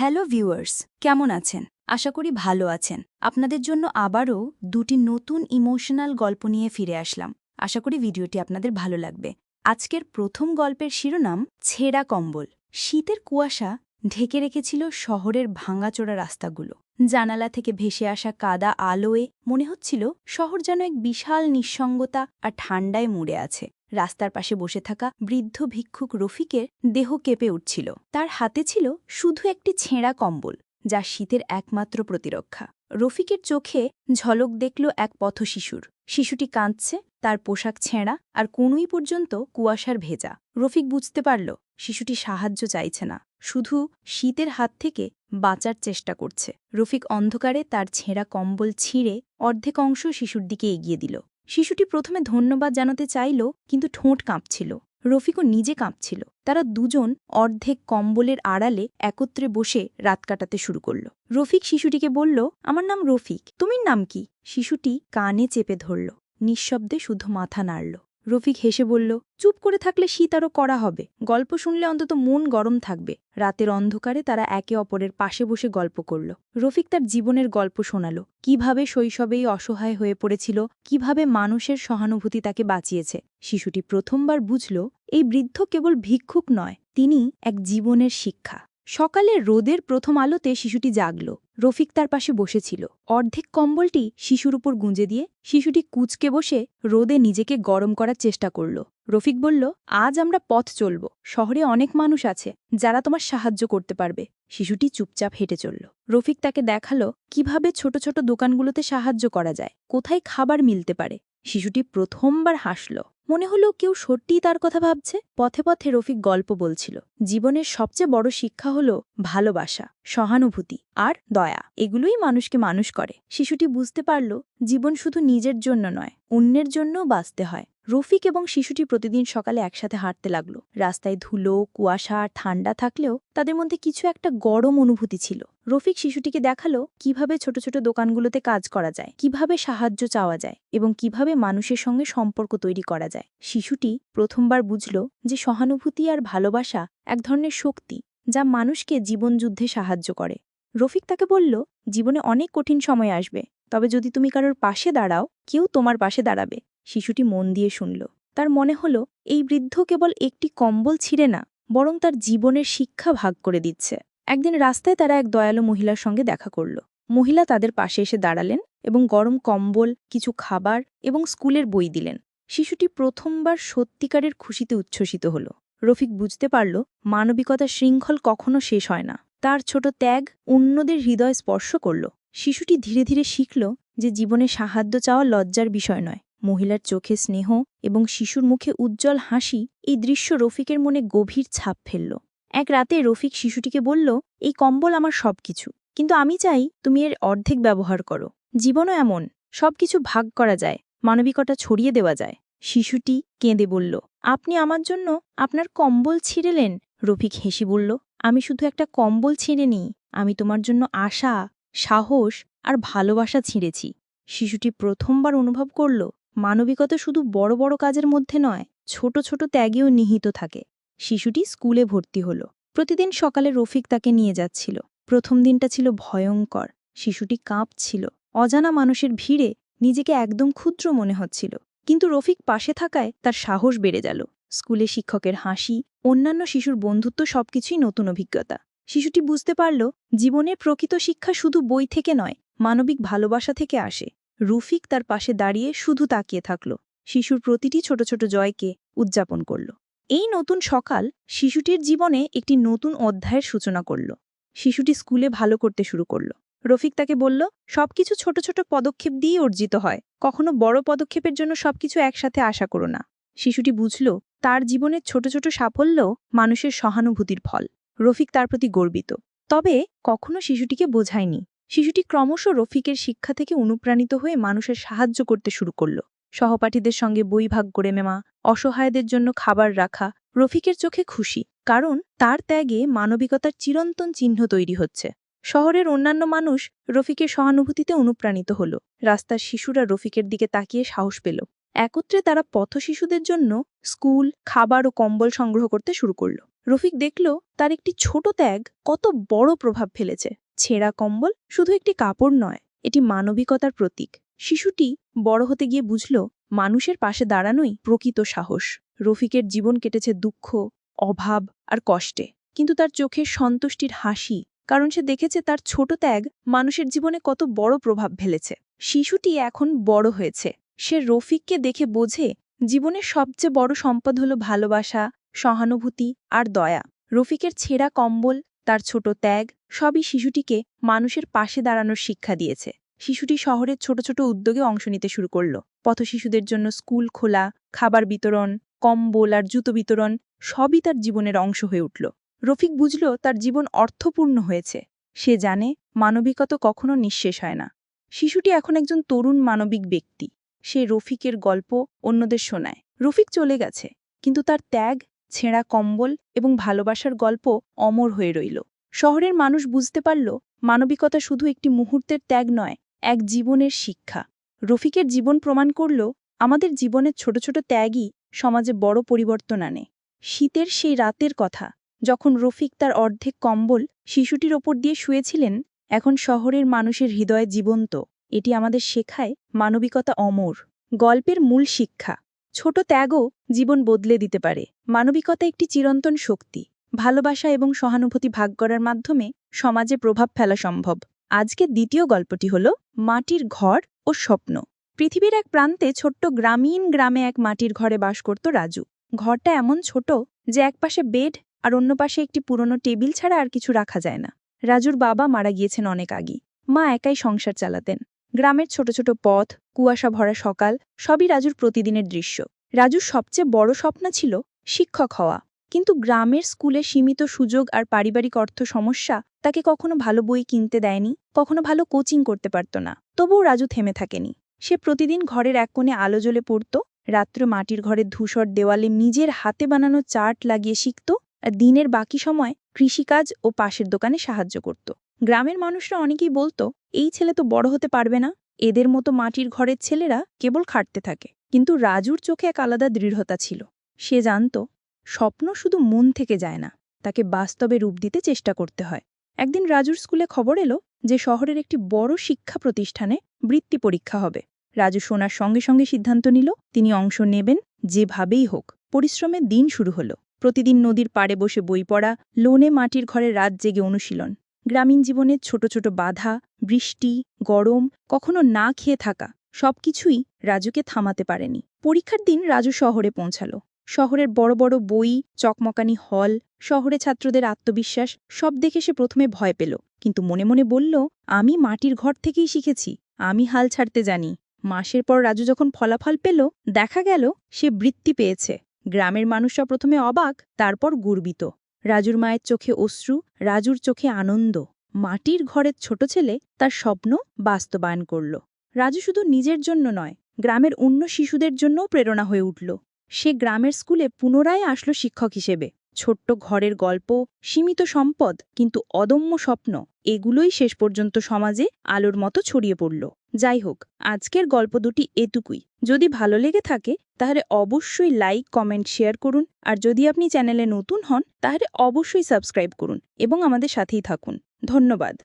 Hello viewers, কেমন আছেন? আশা করি ভালো আছেন। আপনাদের জন্য আবারও দুটি নতুন ইমোশনাল গল্প নিয়ে ফিরে আসলাম। আশা করি ভিডিওটি আপনাদের ভালো লাগবে। আজকের প্রথম গল্পের শিরোনাম, ছেঁড়া কম্বল। শীতের কুয়াশা ঢেকে রেখেছিল শহরের ভাঙাচোরা রাস্তাগুলো। জানালা থেকে ভেসে আসা কাদা আলোয়ে মনে হচ্ছিল শহর যেন এক বিশাল নিঃসঙ্গতা আর ঠান্ডায় মুড়ে আছে। রাস্তার পাশে বসে থাকা বৃদ্ধ ভিক্ষুক রফিকের দেহ কেঁপে উঠছিল। তার হাতে ছিল শুধু একটি ছেঁড়া কম্বল, যা শীতের একমাত্র প্রতিরক্ষা। রফিকের চোখে ঝলক দেখল এক পথশিশুর। শিশুটি কাঁদছে, তার পোশাক ছেঁড়া আর কোনুই পর্যন্ত কুয়াশার ভেজা। রফিক বুঝতে পারল, শিশুটি সাহায্য চাইছে না, শুধু শীতের হাত থেকে বাঁচার চেষ্টা করছে। রফিক অন্ধকারে তার ছেঁড়া কম্বল ছিঁড়ে অর্ধেক অংশ শিশুর দিকে এগিয়ে দিল। শিশুটি প্রথমে ধন্যবাদ জানাতে চাইল, কিন্তু ঠোঁট কাঁপছিল। রফিকও নিজে কাঁপছিল। তারা দুজন অর্ধেক কম্বলের আড়ালে একত্রে বসে রাত কাটাতে শুরু করল। রফিক শিশুটিকে বলল, আমার নাম রফিক, তুমির নাম কি? শিশুটি কানে চেপে ধরল। নিঃশব্দে শুধু মাথা নাড়ল। রফিক হেসে বলল, চুপ করে থাকলে শীত আরও করা হবে। গল্প শুনলে অন্তত মন গরম থাকবে। রাতের অন্ধকারে তারা একে অপরের পাশে বসে গল্প করল। রফিক তার জীবনের গল্প শোনাল। কীভাবে শৈশবেই অসহায় হয়ে পড়েছিল, কীভাবে মানুষের সহানুভূতি তাকে বাঁচিয়েছে। শিশুটি প্রথমবার বুঝল, এই বৃদ্ধ কেবল ভিক্ষুক নয়, তিনি এক জীবনের শিক্ষা। সকালে রোদের প্রথম আলোতে শিশুটি জাগল। রফিক তার পাশে বসেছিল। অর্ধেক কম্বলটি শিশুর উপর গুঁজে দিয়ে শিশুটি কুচকে বসে রোদে নিজেকে গরম করার চেষ্টা করল। রফিক বলল, আজ আমরা পথ চলব। শহরে অনেক মানুষ আছে যারা তোমার সাহায্য করতে পারবে। শিশুটি চুপচাপ হেঁটে চলল। রফিক তাকে দেখাল, কীভাবে ছোট ছোট দোকানগুলোতে সাহায্য করা যায়? কোথায় খাবার মিলতে পারে? শিশুটি প্রথমবার হাসল। মনে হলো কেউ সত্যিই তার কথা ভাবছে। পথে পথে রফিক গল্প বলছিল, জীবনের সবচেয়ে বড় শিক্ষা হলো ভালোবাসা, সহানুভূতি আর দয়া। এগুলোই মানুষকে মানুষ করে। শিশুটি বুঝতে পারল, জীবন শুধু নিজের জন্য নয়, অন্যের জন্যও বাঁচতে হয়। রফিক এবং শিশুটি প্রতিদিন সকালে একসাথে হাঁটতে লাগল। রাস্তায় ধুলো, কুয়াশা আর ঠান্ডা থাকলেও তাদের মধ্যে কিছু একটা গরম অনুভূতি ছিল। রফিক শিশুটিকে দেখাল কীভাবে ছোট ছোট দোকানগুলোতে কাজ করা যায়, কীভাবে সাহায্য চাওয়া যায় এবং কীভাবে মানুষের সঙ্গে সম্পর্ক তৈরি করা যায়। শিশুটি প্রথমবার বুঝল যে সহানুভূতি আর ভালোবাসা এক ধরনের শক্তি যা মানুষকে জীবনযুদ্ধে সাহায্য করে। রফিক তাকে বলল, জীবনে অনেক কঠিন সময় আসবে, তবে যদি তুমি কারোর পাশে দাঁড়াও, কেউ তোমার পাশে দাঁড়াবে। শিশুটি মন দিয়ে শুনল। তার মনে হল, এই বৃদ্ধ কেবল একটি কম্বল ছিঁড়ে না, বরং তার জীবনের শিক্ষা ভাগ করে দিচ্ছে। একদিন রাস্তায় তারা এক দয়ালু মহিলার সঙ্গে দেখা করল। মহিলা তাদের পাশে এসে দাঁড়ালেন এবং গরম কম্বল, কিছু খাবার এবং স্কুলের বই দিলেন। শিশুটি প্রথমবার সত্যিকারের খুশিতে উচ্ছ্বসিত হল। রফিক বুঝতে পারল, মানবিকতার শৃঙ্খল কখনো শেষ হয় না। তার ছোট ত্যাগ অন্যদের হৃদয় স্পর্শ করল। শিশুটি ধীরে ধীরে শিখল যে জীবনে সাহায্য চাওয়া লজ্জার বিষয় নয়। মহিলার চোখে স্নেহ এবং শিশুর মুখে উজ্জ্বল হাসি এই দৃশ্য রফিকের মনে গভীর ছাপ ফেলল। এক রাতে রফিক শিশুটিকে বলল, এই কম্বল আমার সবকিছু, কিন্তু আমি চাই তুমি এর অর্ধেক ব্যবহার করো। জীবনও এমন, সবকিছু ভাগ করা যায়, মানবিকতা ছড়িয়ে দেওয়া যায়। শিশুটি কেঁদে বলল, আপনি আমার জন্য আপনার কম্বল ছিঁড়েলেন? রফিক হেসি বলল, আমি শুধু একটা কম্বল ছিঁড়ে নিই, আমি তোমার জন্য আশা, সাহস আর ভালোবাসা ছিঁড়েছি। শিশুটি প্রথমবার অনুভব করল মানবিকতা শুধু বড় বড় কাজের মধ্যে নয়, ছোট ছোট ত্যাগেও নিহিত থাকে। শিশুটি স্কুলে ভর্তি হল। প্রতিদিন সকালে রফিক তাকে নিয়ে যাচ্ছিল। প্রথম দিনটা ছিল ভয়ঙ্কর। শিশুটি কাঁপছিল। অজানা মানুষের ভিড়ে নিজেকে একদম ক্ষুদ্র মনে হচ্ছিল। কিন্তু রফিক পাশে থাকায় তার সাহস বেড়ে গেল। স্কুলে শিক্ষকের হাসি, অন্যান্য শিশুর বন্ধুত্ব সবকিছুই নতুন অভিজ্ঞতা। শিশুটি বুঝতে পারল, জীবনের প্রকৃত শিক্ষা শুধু বই থেকে নয়, মানবিক ভালোবাসা থেকে আসে। রুফিক তার পাশে দাঁড়িয়ে শুধু তাকিয়ে থাকল। শিশুর প্রতিটি ছোট ছোট জয়কে উদযাপন করল। এই নতুন সকাল শিশুটির জীবনে একটি নতুন অধ্যায়ের সূচনা করল। শিশুটি স্কুলে ভালো করতে শুরু করল। রফিক তাকে বলল, সবকিছু ছোট ছোট পদক্ষেপ দিয়েই অর্জিত হয়। কখনো বড় পদক্ষেপের জন্য সবকিছু একসাথে আশা করো না। শিশুটি বুঝল, তার জীবনের ছোট ছোট সাফল্য মানুষের সহানুভূতির ফল। রফিক তার প্রতি গর্বিত। তবে কখনো শিশুটিকে বোঝায়নি। শিশুটি ক্রমশ রফিকের শিক্ষা থেকে অনুপ্রাণিত হয়ে মানুষের সাহায্য করতে শুরু করল। সহপাঠীদের সঙ্গে বই ভাগ করে নেওয়া, অসহায়দের জন্য খাবার রাখা রফিকের চোখে খুশি, কারণ তার ত্যাগে মানবিকতার চিরন্তন চিহ্ন তৈরি হচ্ছে। শহরের অন্যান্য মানুষ রফিকের সহানুভূতিতে অনুপ্রাণিত হল। রাস্তার শিশুরা রফিকের দিকে তাকিয়ে সাহস পেল। একত্রে তারা পথ শিশুদের জন্য স্কুল, খাবার ও কম্বল সংগ্রহ করতে শুরু করল। রফিক দেখল তার একটি ছোট ত্যাগ কত বড় প্রভাব ফেলেছে। ছেঁড়া কম্বল শুধু একটি কাপড় নয়, এটি মানবিকতার প্রতীক। শিশুটি বড় হতে গিয়ে বুঝল, মানুষের পাশে দাঁড়ানোই প্রকৃত সাহস। রফিকের জীবন কেটেছে দুঃখ, অভাব আর কষ্টে। কিন্তু তার চোখের সন্তুষ্টির হাসি, কারণ সে দেখেছে তার ছোট ত্যাগ মানুষের জীবনে কত বড় প্রভাব ফেলেছে। শিশুটি এখন বড় হয়েছে। সে রফিককে দেখে বোঝে, জীবনের সবচেয়ে বড় সম্পদ হল ভালোবাসা, সহানুভূতি আর দয়া। রফিকের ছেঁড়া কম্বল তার ছোট ত্যাগ, সবই শিশুটিকে মানুষের পাশে দাঁড়ানোর শিক্ষা দিয়েছে। শিশুটি শহরের ছোট ছোট উদ্যোগে অংশ নিতে শুরু করল। পথশিশুদের জন্য স্কুল খোলা, খাবার বিতরণ, কম্বল আর জুতো বিতরণ, সবই তার জীবনের অংশ হয়ে উঠল। রফিক বুঝল তার জীবন অর্থপূর্ণ হয়েছে। সে জানে, মানবিকতা কখনো নিঃশেষ হয় না। শিশুটি এখন একজন তরুণ মানবিক ব্যক্তি। সে রফিকের গল্প অন্যদের শোনায়। রফিক চলে গেছে, কিন্তু তার ত্যাগ ছেঁড়া কম্বল এবং ভালোবাসার গল্প অমর হয়ে রইল। শহরের মানুষ বুঝতে পারল, মানবিকতা শুধু একটি মুহূর্তের ত্যাগ নয়, এক জীবনের শিক্ষা। রফিকের জীবন প্রমাণ করল, আমাদের জীবনের ছোট ছোট ত্যাগই সমাজে বড় পরিবর্তন আনে। শীতের সেই রাতের কথা, যখন রফিক তার অর্ধেক কম্বল শিশুটির ওপর দিয়ে শুয়েছিলেন, এখন শহরের মানুষের হৃদয়ে জীবন্ত। এটি আমাদের শেখায় মানবিকতা অমর। গল্পের মূল শিক্ষা। ছোট ত্যাগও জীবন বদলে দিতে পারে। মানবিকতা একটি চিরন্তন শক্তি। ভালোবাসা এবং সহানুভূতি ভাগ করার মাধ্যমে সমাজে প্রভাব ফেলা সম্ভব। আজকে দ্বিতীয় গল্পটি হল মাটির ঘর ও স্বপ্ন। পৃথিবীর এক প্রান্তে ছোট্ট গ্রামীণ গ্রামে এক মাটির ঘরে বাস করত রাজু। ঘরটা এমন ছোট যে একপাশে বেড আর অন্য পাশে একটি পুরনো টেবিল ছাড়া আর কিছু রাখা যায় না। রাজুর বাবা মারা গিয়েছেন অনেক আগেই। মা একাই সংসার চালাতেন। গ্রামের ছোট ছোট পথ, কুয়াশা ভরা সকাল, সবই রাজুর প্রতিদিনের দৃশ্য। রাজুর সবচেয়ে বড় স্বপ্ন ছিল শিক্ষক হওয়া। কিন্তু গ্রামের স্কুলে সীমিত সুযোগ আর পারিবারিক অর্থ সমস্যা তাকে কখনো ভালো বই কিনতে দেয়নি, কখনো ভালো কোচিং করতে পারত না। তবুও রাজু থেমে থাকেনি। সে প্রতিদিন ঘরের এক কোণে আলো জ্বলে পড়ত, রাত্রে মাটির ঘরের ধূসর দেওয়ালে নিজের হাতে বানানো চার্ট লাগিয়ে শিখত, আর দিনের বাকি সময় কৃষিকাজ ও পাশের দোকানে সাহায্য করত। গ্রামের মানুষরা অনেকেই বলতো, এই ছেলে তো বড় হতে পারবে না। এদের মতো মাটির ঘরের ছেলেরা কেবল খাটতে থাকে। কিন্তু রাজুর চোখে এক আলাদা দৃঢ়তা ছিল। সে জানত, স্বপ্ন শুধু মন থেকে যায় না, তাকে বাস্তবে রূপ দিতে চেষ্টা করতে হয়। একদিন রাজুর স্কুলে খবর এলো যে শহরের একটি বড় শিক্ষা প্রতিষ্ঠানে বৃত্তি পরীক্ষা হবে। রাজু শোনার সঙ্গে সঙ্গে সিদ্ধান্ত নিল, তিনি অংশ নেবেন, যেভাবেই হোক। পরিশ্রমের দিন শুরু হলো। প্রতিদিন নদীর পাড়ে বসে বই পড়া, লোনে মাটির ঘরে রাত জেগে অনুশীলন। গ্রামীণ জীবনের ছোট ছোট বাধা, বৃষ্টি, গরম, কখনো না খেয়ে থাকা, সবকিছুই রাজুকে থামাতে পারেনি। পরীক্ষার দিন রাজু শহরে পৌঁছালো। শহরের বড় বড় বই, চকমকানি হল, শহরে ছাত্রদের আত্মবিশ্বাস, সব দেখে সে প্রথমে ভয় পেল। কিন্তু মনে মনে বলল, আমি মাটির ঘর থেকেই শিখেছি, আমি হাল ছাড়তে জানি। মাসের পর রাজু যখন ফলাফল পেল, দেখা গেল, সে বৃত্তি পেয়েছে। গ্রামের মানুষরা প্রথমে অবাক, তারপর গর্বিত। রাজুর মায়ের চোখে অশ্রু, রাজুর চোখে আনন্দ। মাটির ঘরের ছোট ছেলে তার স্বপ্ন বাস্তবায়ন করল। রাজু শুধু নিজের জন্য নয়, গ্রামের অন্য শিশুদের জন্যও প্রেরণা হয়ে উঠল। সে গ্রামের স্কুলে পুনরায় আসলো শিক্ষক হিসেবে। ছোট্ট ঘরের গল্প, সীমিত সম্পদ, কিন্তু অদম্য স্বপ্ন, এগুলোই শেষ পর্যন্ত সমাজে আলোর মতো ছড়িয়ে পড়ল। যাই হোক, আজকের গল্প দুটি এটুকুই। যদি ভালো লেগে থাকে, তাহলে অবশ্যই লাইক, কমেন্ট, শেয়ার করুন। আর যদি আপনি চ্যানেলে নতুন হন, তাহলে অবশ্যই সাবস্ক্রাইব করুন এবং আমাদের সাথেই থাকুন। ধন্যবাদ।